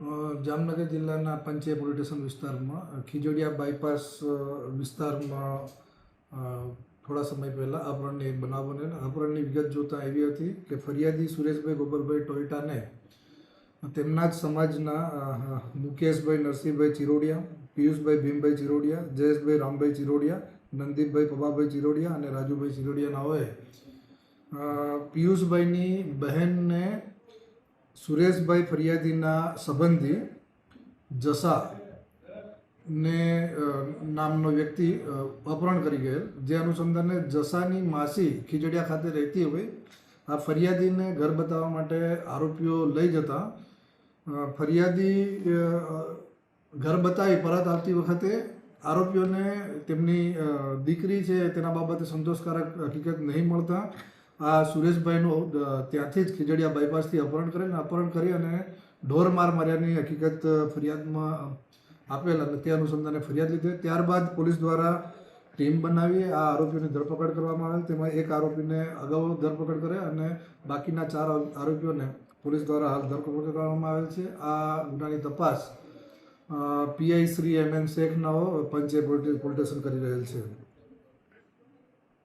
જામનગર જિલ્લાના પંચે police station વિસ્તારમાં ખીજોડિયા બાયપાસ વિસ્તારમાં થોડા સમય પહેલાં અપહરણને એક બનાવ બનેલો. અપહરણની વિગત જોતાં એવી હતી કે ફરિયાદી સુરેશભાઈ ગોપાલભાઈ ટોયટાને તેમના જ સમાજના મુકેશભાઈ નરસિંહભાઈ ચિરોડિયા, પિયુષભાઈ ભીમભાઈ ચિરોડિયા, જયેશભાઈ રામભાઈ ચિરોડિયા નંદીપભાઈ પબાભાઈ ચિરોડિયા અને રાજુભાઈ ચિરોડિયાના હોય પિયુષભાઈની બહેનને સુરેશભાઈ ફરિયાદીના સંબંધી જસા ને નામનો વ્યક્તિ અપહરણ કરી ગયેલ. જે અનુસંધાને જસાની માસી ખીજડીયા ખાતે રહેતી હોય, આ ફરિયાદીને ઘર બતાવવા માટે આરોપીઓ લઈ જતા ફરિયાદી ઘર બતાવી પરત આવતી વખતે આરોપીઓને તેમની દીકરી છે તેના બાબતે સંતોષકારક હકીકત નહીં મળતા. આ સુરેશભાઈનું ત્યાંથી જ ખીજડીયા બાયપાસથી અપહરણ કરેલ અપહરણ કરી અને ઢોર માર માર્યાની હકીકત ફરિયાદમાં આપેલ અને તે અનુસંધાને ફરિયાદ લીધી. ત્યારબાદ પોલીસ દ્વારા ટીમ બનાવી, આ આરોપીઓની ધરપકડ કરવામાં આવેલ. તેમાં એક આરોપીને અગાઉ ધરપકડ કરે અને બાકીના ચાર આરોપીઓને પોલીસ દ્વારા હાલ ધરપકડ કરવામાં આવેલ છે. આ ગુનાની તપાસ PI Shri M N Shaikh નાઓ પંચે સ્ટેશન કરી રહેલ છે.